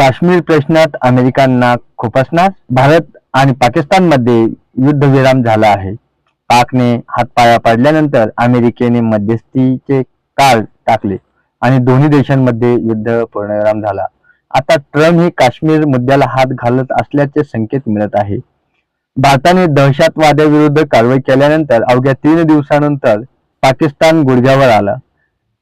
काश्मीर प्रश्नात अमेरिकांना खुपसणार भारत आणि पाकिस्तानमध्ये युद्धविराम झाला आहे. पाकने हातपाया पडल्यानंतर अमेरिकेने मध्यस्थीचे काळ टाकले आणि दोन्ही देशांमध्ये युद्ध पूर्णविराम झाला. आता ट्रम्प हे काश्मीर मुद्द्याला हात घालत असल्याचे संकेत मिळत आहे. भारताने दहशतवाद्याविरुद्ध कारवाई केल्यानंतर अवघ्या तीन दिवसानंतर पाकिस्तान गुडघ्यावर आला.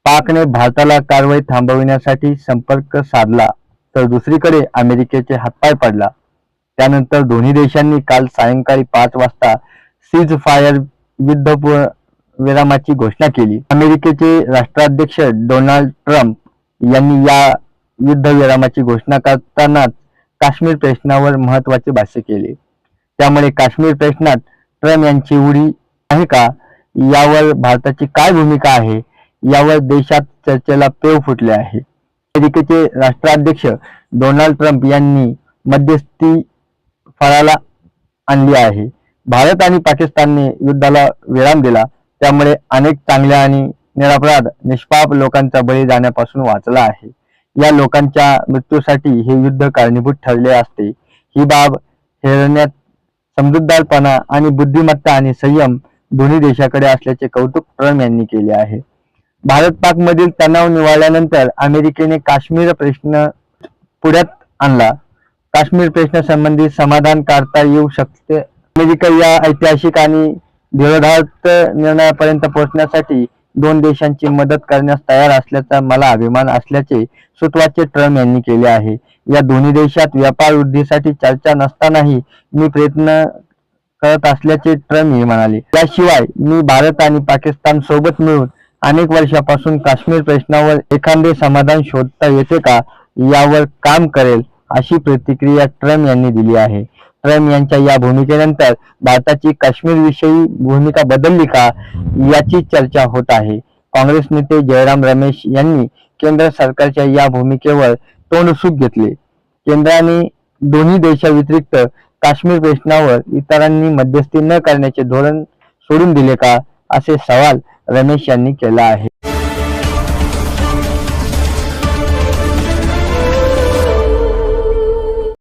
पाकने भारताला कारवाई थांबविण्यासाठी संपर्क साधला. तर दुसरीकडे अमेरिकेचे हातपाय पडला. त्यानंतर दोन्ही देशांनी काल सायंकाळी पाच वाजता सीज फायर युद्ध विरामाची घोषणा केली. अमेरिकेचे राष्ट्राध्यक्ष डोनाल्ड ट्रम्प यांनी या युद्धविरामाची घोषणा करतानाच काश्मीर प्रश्नावर महत्त्वाचे भाष्य केले. त्यामुळे काश्मीर प्रश्नात ट्रम्प यांची उडी आहे का? यावर भारताची काय भूमिका आहे? यावर देशात चर्चेला पेव फुटले आहे. अमेरिकेचे राष्ट्राध्यक्ष डोनाल्ड ट्रम्प यांनी मध्यस्थी फळाला आणली आहे. भारत आणि पाकिस्तानने युद्धाला विराम दिला. त्यामुळे अनेक चांगल्या आणि निरपराध निष्पाप लोकांचा बळी जाण्यापासून वाचला आहे. या लोकांच्या मृत्यूसाठी हे युद्ध कारणीभूत ठरले असते. ही बाब हेरण्यात समजूतदारपणा आणि बुद्धिमत्ता आणि संयम दोन्ही देशाकडे असल्याचे कौतुक ट्रम्प यांनी केले आहे. भारत पाक मधील तणाव निवाळल्यानंतर अमेरिकेने काश्मीर प्रश्न पुढ्यात आणला. काश्मीर प्रश्न संबंधी समाधान काढता येऊ शकते. अमेरिका या ऐतिहासिक आणि विरोधार्थ निर्णयापर्यंत पोहोचण्यासाठी दोन देशांची मदत करण्यास तयार असल्याचा मला अभिमान असल्याचे सुतवाचे ट्रम्प यांनी केले आहे. या दोन्ही देशात व्यापार वृद्धीसाठी चर्चा नसतानाही मी प्रयत्न करत असल्याचे ट्रम्प हे म्हणाले. त्याशिवाय मी भारत आणि पाकिस्तान सोबत मिळून अनेक वर्षापासून काश्मीर प्रश्नावर एखादे समाधान शोधता येते का? यावर काम करेल अशी प्रतिक्रिया ट्रम्प यांनी दिली आहे. ट्रम्प यांच्या या भूमिकेनंतर भारताची काश्मीर विषयी भूमिका बदलली का? याची चर्चा होत आहे. काँग्रेस नेते जयराम रमेश यांनी केंद्र सरकारच्या या भूमिकेवर तोंडसूक घेतले. केंद्राने दोन्ही देशाव्यतिरिक्त काश्मीर प्रश्नावर इतरांनी मध्यस्थी न करण्याचे धोरण सोडून दिले का? असे सवाल रमेश यांनी केला आहे.